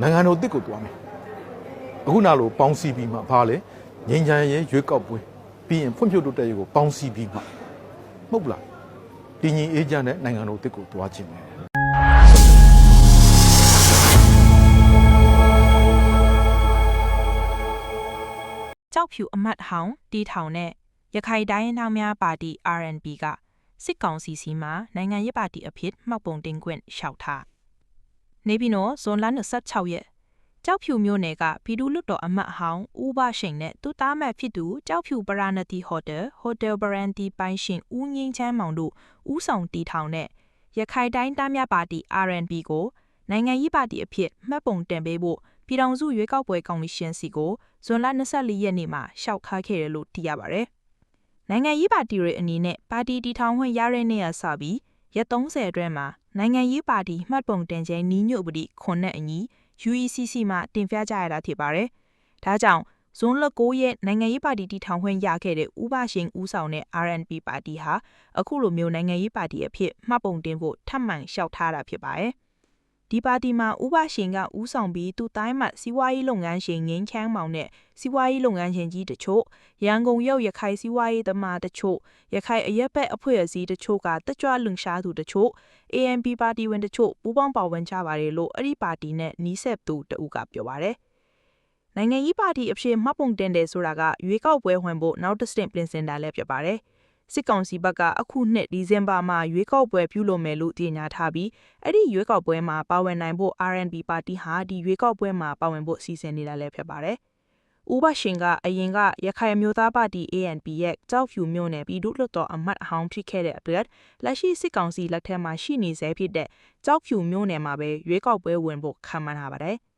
နိုင်ငံတော်တစ်ကိုသွားမယ်အခုနာလို့ပေါင်းစည်းပြီးမှဘာလဲငင်းချမ်းရဲ့ရွေးကောက်ပွဲပြီးရင်ဖွံ့ဖြိုးတိုးတက်ရေးကိုပေါင်းစည်းပြီးမှမဟုတ်ဘူးလားတည်ငြိမ်အေးချမ်းတဲ့နိုင်ငံတော်တစ်ကိုသွားခြင်းပဲကြောက်ဖြူအမတ်ဟောင်းတီထောင်နဲ့ရခိုင်တိုင်းရင်းသားများပါတီ RNP ကစစ်ကောင်စီစီမှာနိုင်ငံရေးပါတီအဖြစ်မှောက်ပုံတင်ခွင့်လျှောက်ထား နေပြည်တော်ဇွန်လ26ရက်ကြောက်ဖြူမြို့နယ်ကပြည်သူ့လွတ်တော်အမတ်ဟောင်းဦးဘရှိန်နဲ့သူ့သားမက်ဖြစ်သူကြောက်ဖြူပရာနတီဟိုတယ်ဟိုတယ်ဘရန်တီပိုင်ရှင်ဦးငင်းချမ်းမောင်တို့ဦးဆောင်တီထောင်တဲ့ရခိုင်တိုင်းသားများပါတီ RNP ကိုနိုင်ငံရေးပါတီအဖြစ်မှတ်ပုံတင်ပေးဖို့ပြည်ထောင်စုရွေးကောက်ပွဲကော်မရှင်စီကိုဇွန်လ24ရက်နေ့မှာရှောက်ခါခဲ့တယ်လို့သိရပါဗျ။နိုင်ငံရေးပါတီတွေအနေနဲ့ပါတီတည်ထောင်ခွင့်ရတဲ့နေ့ကစပြီး ရက်30အတွင်းမှာနိုင်ငံရေးပါတီမှတ်ပုံတင်ခြင်းနီးညွတ်ပတိခွန်နဲ့အညီ UECC မှာတင်ပြကြရတာဖြစ်ပါတယ်။ဒါကြောင့်ဇွန်လ9ရက်နိုင်ငံရေးပါတီတည်ထောင်ခွင့်ရခဲ့တဲ့ဥပရှင်ဦးဆောင်တဲ့ RNP ပါတီဟာအခုလိုမျိုးနိုင်ငံရေးပါတီအဖြစ်မှတ်ပုံတင်ဖို့ထပ်မံလျှောက်ထားတာဖြစ်ပါတယ်။ ဒီပါတီမှာဥပရှင်ကဦးဆောင်ပြီးသူတိုင်းမှစီးပွားရေးလုပ်ငန်းရှင်ငင်းချမ်းမောင်နဲ့စီးပွားရေးလုပ်ငန်းရှင်ကြီးတချို့ရန်ကုန်ရောက်ရခိုင်စီးပွားရေးသမားတချို့ရခိုင်အရက်ဘက်အဖွဲ့အစည်းတချို့ကတက်ကြွလုံရှားသူတချို့ ANP ပါတီဝင်တချို့ပူးပေါင်းပါဝင်ကြပါတယ်လို့အဲ့ဒီပါတီနဲ့နီးစပ်သူတဦးကပြောပါတယ်နိုင်ငံရေးပါတီအဖြစ်မှတ်ပုံတင်တယ်ဆိုတာကရွေးကောက်ပွဲဝင်ဖို့နောက်တစ်ဆင့်ပြင်ဆင်တာလည်းဖြစ်ပါတယ် စစ်ကောင်စီဘက်ကအခုနှစ်ဒီဇင်ဘာမှာရွေးကောက်ပွဲပြုလုပ်မယ်လို့ကြေညာထားပြီးအဲ့ဒီရွေးကောက်ပွဲမှာပါဝင်နိုင်ဖို့ RNP ပါတီဟာဒီရွေးကောက်ပွဲမှာပါဝင်ဖို့စီစဉ်နေတာလည်းဖြစ်ပါတယ်။ဥပရှင်ကအရင်ကရခိုင်အမျိုးသားပါတီ ANP ရဲ့ကြောက်ဖြူမျိုးနယ်ပြည်သူ့လွှတ်တော်အမတ်အဟောင်းဖြစ်ခဲ့တဲ့အတွက်လက်ရှိစစ်ကောင်စီလက်ထက်မှာရှိနေဆဲဖြစ်တဲ့ကြောက်ဖြူမျိုးနယ်မှာပဲရွေးကောက်ပွဲဝင်ဖို့ခံမှန်းထားပါတယ်။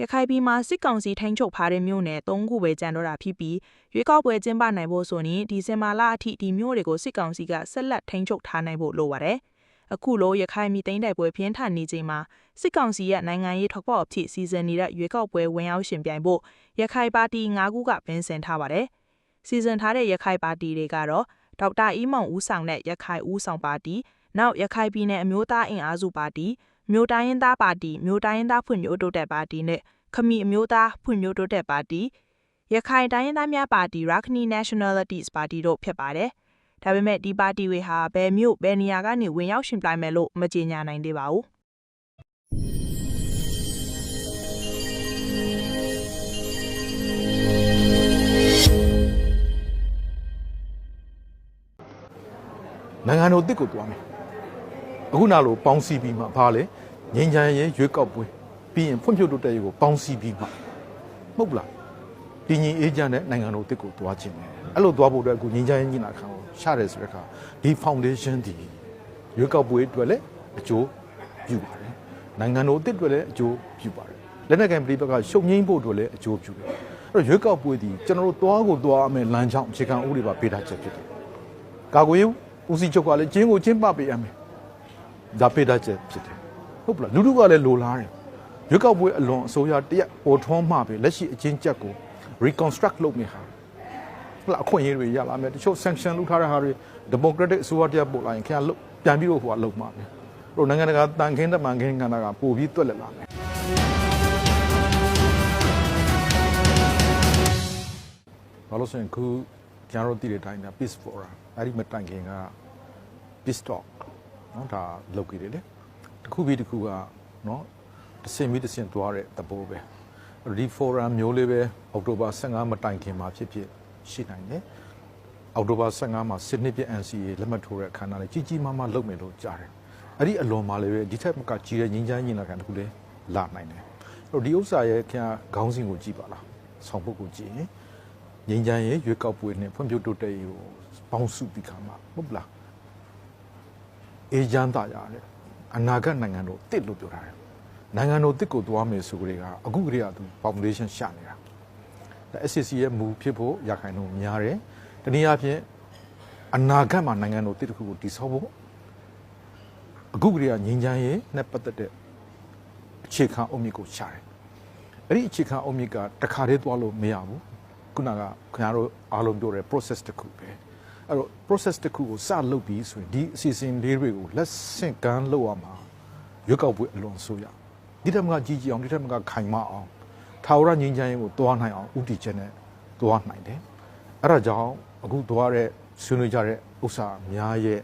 ရခိုင်ပြည်မှာစစ်ကောင်စီထိန်းချုပ်ထားတဲ့မြို့နယ်၃ခုပဲကျန်တော့တာဖြစ်ပြီးရွေးကောက်ပွဲကျင်းပနိုင်ဖို့ဆိုရင်ဒီဇင်ဘာလအထိဒီမြို့တွေကိုစစ်ကောင်စီကဆက်လက်ထိန်းချုပ်ထားနိုင်ဖို့လိုပါတယ်။အခုလိုရခိုင်ပြည်သိမ်းတိုက်ပွဲပြင်းထန်နေချိန်မှာစစ်ကောင်စီရဲ့နိုင်ငံရေးထောက်ပေါက်အဖြစ်စီစဉ်နေတဲ့ရွေးကောက်ပွဲဝင်ရောက်ရှင်ပြိုင်ဖို့ရခိုင်ပါတီ၅ခုကပြင်ဆင်ထားပါတယ်။စီစဉ်ထားတဲ့ရခိုင်ပါတီတွေကတော့ဒေါက်တာအီးမောင်ဦးဆောင်တဲ့ရခိုင်ဦးဆောင်ပါတီနောက်ရခိုင်ပြည်နယ်အမျိုးသားအင်အားစုပါတီ မြို့တိုင်းရင်းသားပါတီမြို့တိုင်းရင်းသားဖွံ့ဖြိုးတိုးတက်ပါတီနဲ့ခမီအမျိုးသားဖွံ့ဖြိုးတိုးတက်ပါတီရခိုင်တိုင်းရင်းသားများပါတီ Rakhine Nationalities ပါတီတို့ဖြစ်ပါတယ်။ဒါပေမဲ့ဒီပါတီတွေဟာဘယ်မြို့ဘယ်နေရာကနေဝင်ရောက်ရှင်ပြိုင်မယ်လို့မကြေညာနိုင်သေးပါဘူး။နိုင်ငံတော်တစ်ကိုသွားမယ် အခုနာလို့ပေါင်းစည်းပြီးမှဘာလဲငင်းချမ်းရဲ့ရွေးကောက်ပွဲပြီးရင်ဖွံ့ဖြိုးတိုးတက်ရေးကိုပေါင်းစည်းပြီးမှမဟုတ်ဘူးလားတည်ငြိမ်အေးချမ်းတဲ့နိုင်ငံတော်တစ်ကိုသွားခြင်းပဲအဲ့လိုသွားဖို့အတွက်အခုငင်းချမ်းရေးညီလာခံကိုရှာတယ်ဆိုတဲ့အခါဒီ foundation ဒီရွေးကောက်ပွဲအတွက်လည်းအကျိုးပြုပါတယ်နိုင်ငံတော်တစ်အတွက်လည်းအကျိုးပြုပါတယ်လက်နက်ကင်ပြည်ဘက်ကရှုံငိမ့်ဖို့အတွက်လည်းအကျိုးပြုတယ်အဲ့တော့ရွေးကောက်ပွဲဒီကျွန်တော်တို့သွားကိုသွားအမယ်လမ်းကြောင်းအခြေခံဥပဒေပါပေးထားချက်ဖြစ်တယ်ကာကွယ်ရေးဦးစီးချုပ်ကလည်းကျင်းကိုကျင်းပပေးရမယ် ဒါပေးထားချက်ဖြစ်တယ်ဟုတ်ပလားလူလူကလည်းလိုလားတယ်ရွေးကောက်ပွဲအလွန်အစိုးရတရက်ပေါ်ထွန်းမှပဲလက်ရှိအချင်းချက်ကို reconstruct လုပ်နေဟာဟလာအခွင့်အရေးတွေရလာမယ်တချို့ sanction လုပ်ထားတဲ့ဟာတွေ democratic အစိုးရတရက်ပို့လာရင်ခင်ဗျာလုတ်ပြန်ပြီးတော့ဟိုကလုံမှာမယ်ဟိုနိုင်ငံတကာတန်ခင်းတမန်ခင်းကဏ္ဍကပို့ပြီးတွက်လက်လာမယ်ဘာလို့ဆိုရင်ခုကျွန်တော်တို့တည်တဲ့အတိုင်းဒါ peace forum အဲ့ဒီမတိုင်ခင်က peace talk နော်ဒါလောက်ကြီးတယ်လေတစ်ခုပြီးတစ်ခုကနော်တစ်ဆင့်ပြီးတစ်ဆင့်သွားတဲ့သဘောပဲဒီ forum မျိုးလေးပဲအောက်တိုဘာ15မတိုင်ခင်မှာဖြစ်ဖြစ်ရှိနိုင်တယ်အောက်တိုဘာ15မှာစစ်နှစ်ပြည့် NCA လက်မှတ်ထိုးတဲ့အခမ်းအနားလေးကြီးကြီးမားမားလုပ်မယ်လို့ကြားတယ်အဲ့ဒီအလွန်မှာလည်းပဲဒီထက်မကကြီးတဲ့ငင်းချမ်းရင်လာခံတစ်ခုလေးလာနိုင်တယ်အဲ့တော့ဒီဥစ္စာရဲ့ခင်ဗျာခေါင်းစဉ်ကိုကြည့်ပါလားဆောင်ပုဒ်ကိုကြည့်ရင်ငင်းချမ်းရဲ့ရွေးကောက်ပွဲနဲ့ဖွံ့ဖြိုးတိုးတက်ရေးကိုပေါင်းစုပြီးခါမှာဟုတ်လား အေဂျန်တာရတဲ့အနာဂတ်နိုင်ငံတော်တစ်လို့ပြောထားတယ်နိုင်ငံတော်တစ်ကိုသွားမယ်ဆိုကြတဲ့ကအခုကတည်းကသူ foundation ရှာနေတာဒါ SCC ရဲ့မူဖြစ်ဖို့ရခိုင်တော့များတယ်တနည်းအားဖြင့်အနာဂတ်မှာနိုင်ငံတော်တစ်တစ်ခုကိုတည်ဆောက်ဖို့အခုကတည်းကငြိမ်းချမ်းရေးနဲ့ပတ်သက်တဲ့အခြေခံအုတ်မြစ်ကိုရှာတယ်အဲ့ဒီအခြေခံအုတ်မြစ်ကတခါတည်းသွားလို့မရဘူးခုနကခင်ဗျားတို့အားလုံးပြောတဲ့ process တစ်ခုပဲ အဲ့တော့ process တစ်ခုကိုစလုပ်ပြီးဆိုရင်ဒီအစီအစဉ်လေးတွေကိုလက်ဆင့်ကမ်းလုပ်ရမှာရွေးကောက်ပွဲအလွန်ဆိုးရဒီထက်မကကြီးကြီးအောင်ဒီထက်မကခိုင်မအောင်ထာဝရငြိမ်းချမ်းရေးကိုတွားနိုင်အောင်ဥတီချက်နဲ့တွားနိုင်တယ်အဲ့ဒါကြောင့်အခုတွားတဲ့ဆွေးနွေးကြတဲ့ဥစ္စာများရဲ့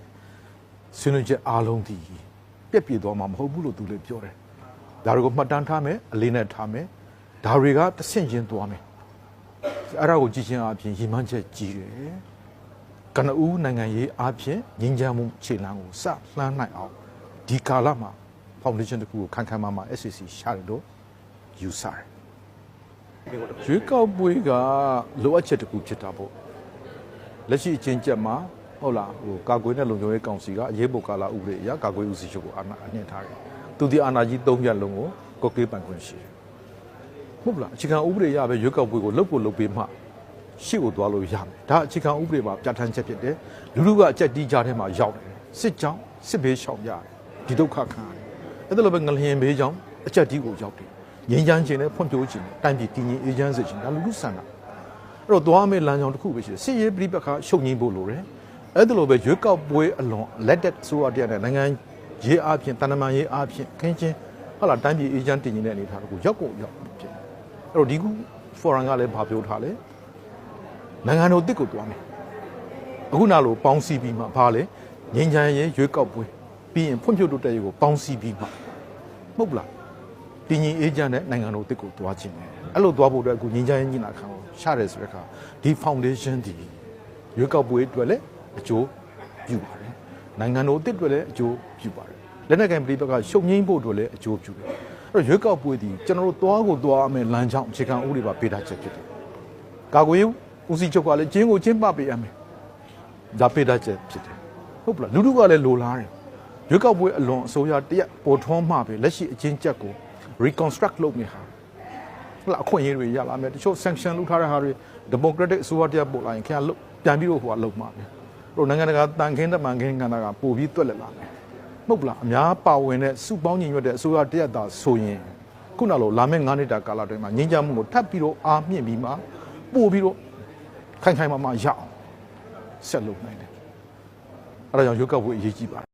ဆွေးနွေးချက်အားလုံးဒီပြက်ပြည့်သွားမှာမဟုတ်ဘူးလို့သူလည်းပြောတယ်ဒါတွေကိုမှတ်တမ်းထားမယ်အလေးနဲ့ထားမယ်ဒါတွေကတဆင့်ချင်းသွားမယ်အဲ့ဒါကိုကြည့်ချင်းအပြင်ရည်မှန်းချက်ကြီးတယ် ကနဦးနိုင်ငံရေးအပြင်ငြိမ်းချမ်းမှုခြေလှမ်းကိုစလှမ်းနိုင်အောင်ဒီကာလမှာ foundation တစ်ခုကိုခိုင်ခိုင်မာမာ SCC ရှာတယ်လို့ယူဆတယ်ရွေးကောက်ပွဲကလိုအပ်ချက်တစ်ခုဖြစ်တာပေါ့လက်ရှိအချင်းချက်မှာဟုတ်လားဟိုကာကွယ်တဲ့လုံခြုံရေးကောင်စီကအရေးပေါ်ကာလဥပဒေအရကာကွယ်ဦးစီးချုပ်ကိုအာဏာအနှင်းထားတယ်သူဒီအာဏာကြီး၃ရပ်လုံးကိုကော့ကေးပိုင်ခွင့်ရှိတယ်ဟုတ်လားအခြေခံဥပဒေအရပဲရွေးကောက်ပွဲကိုလုပ်ဖို့လုပ်ပေးမှ ရှေ့ကိုသွားလို့ရမယ်ဒါအခြေခံဥပဒေမှာပြဋ္ဌာန်းချက်ဖြစ်တယ်လူလူကအကြက်တီးကြားထဲမှာရောက်တယ်စစ်ကြောင်းစစ်ဘေးရှောင်ရတယ်ဒီဒုက္ခခံရတယ်အဲ့ဒါလိုပဲငလျင်ဘေးကြောင်းအကြက်တီးကိုရောက်တယ်ငြိမ်းချမ်းခြင်းနဲ့ဖွံ့ဖြိုးခြင်းနဲ့တိုင်းပြည်တည်ငြိမ်အေးချမ်းစေခြင်းဒါလူလူဆန္ဒအဲ့တော့သွားမယ့်လမ်းကြောင်းတစ်ခုပဲရှိတယ်စစ်ရေးပြိပခါရှုပ်ငိမ့်ဖို့လိုတယ်အဲ့ဒါလိုပဲရွေးကောက်ပွဲအလွန်လက်တက်ဆိုရတဲ့နိုင်ငံရေးအပြင်တန်တမာရေးအပြင်ခင်းချင်းဟုတ်လားတိုင်းပြည်အေးချမ်းတည်ငြိမ်တဲ့အနေအထားတခုရောက်ကိုရောက်ဖြစ်တယ်အဲ့တော့ဒီခု forum ကလည်းဘာပြောထားလဲ နိုင်ငံတော်တစ်ကိုသွားမယ်အခုနာလို့ပေါင်းစည်းပြီးမှဘာလဲငြိမ်းချမ်းရေးရွေးကောက်ပွဲပြီးရင်ဖွံ့ဖြိုးတိုးတက်ရေးကိုပေါင်းစည်းပြီးမှမဟုတ်ဘူးလားတည်ငြိမ်အေးချမ်းတဲ့နိုင်ငံတော်တစ်ကိုသွားခြင်းပဲအဲ့လိုသွားဖို့အတွက်အခုငြိမ်းချမ်းရေးညီလာခံကိုရှာတယ်ဆိုတဲ့အခါဒီ foundation ဒီရွေးကောက်ပွဲအတွက်လည်းအကျိုးပြုပါတယ်နိုင်ငံတော်တစ်အတွက်လည်းအကျိုးပြုပါတယ်လက်နက်ကင်ပြည်ပကရှုံငိမ့်ဖို့အတွက်လည်းအကျိုးပြုတယ်အဲ့တော့ရွေးကောက်ပွဲဒီကျွန်တော်တို့သွားကိုသွားအမယ်လမ်းကြောင်းအခြေခံဥပဒေပါပေးထားချက်ဖြစ်တယ်ကာကွယ်ရေး ဦးစီးချုပ်ကလည်းကျင်းကိုကျင်းပပေးရမယ်ဒါပေတတ်ချက်ဖြစ်တယ်ဟုတ်ပလားလူလူကလည်းလိုလားတယ်ရွေးကောက်ပွဲအလွန်အစိုးရတရက်ပေါ်ထွန်းမှပဲလက်ရှိအချင်းချက်ကို reconstruct လုပ်နေဟာဟုတ်လားအခွင့်အရေးတွေရလာမယ်တချို့ sanction လုပ်ထားတဲ့ဟာတွေ democratic အစိုးရတရက်ပို့လာရင်ခင်ဗျားလုပ်ပြန်ပြီးတော့ဟိုကလုပ်မှာပဲတို့နိုင်ငံတကာတန်ခင်းတမန်ခင်းကဏ္ဍကပို့ပြီးတွက်လက်လာမယ်မဟုတ်ပလားအများပါဝင်တဲ့စုပေါင်းညီညွတ်တဲ့အစိုးရတရက်သာဆိုရင်ခုနလိုလာမယ့်9နှစ်တာကာလအတွင်းမှာငြိမ်းချမ်းမှုကိုထပ်ပြီးတော့အားမြင့်ပြီးမှပို့ပြီးတော့ ခိုင်ခိုင်မာမာရအောင်ဆက်လုပ်နိုင်တယ်အဲဒါကြောင့်ရုပ်ောက်ဖို့အရေးကြီးပါတယ်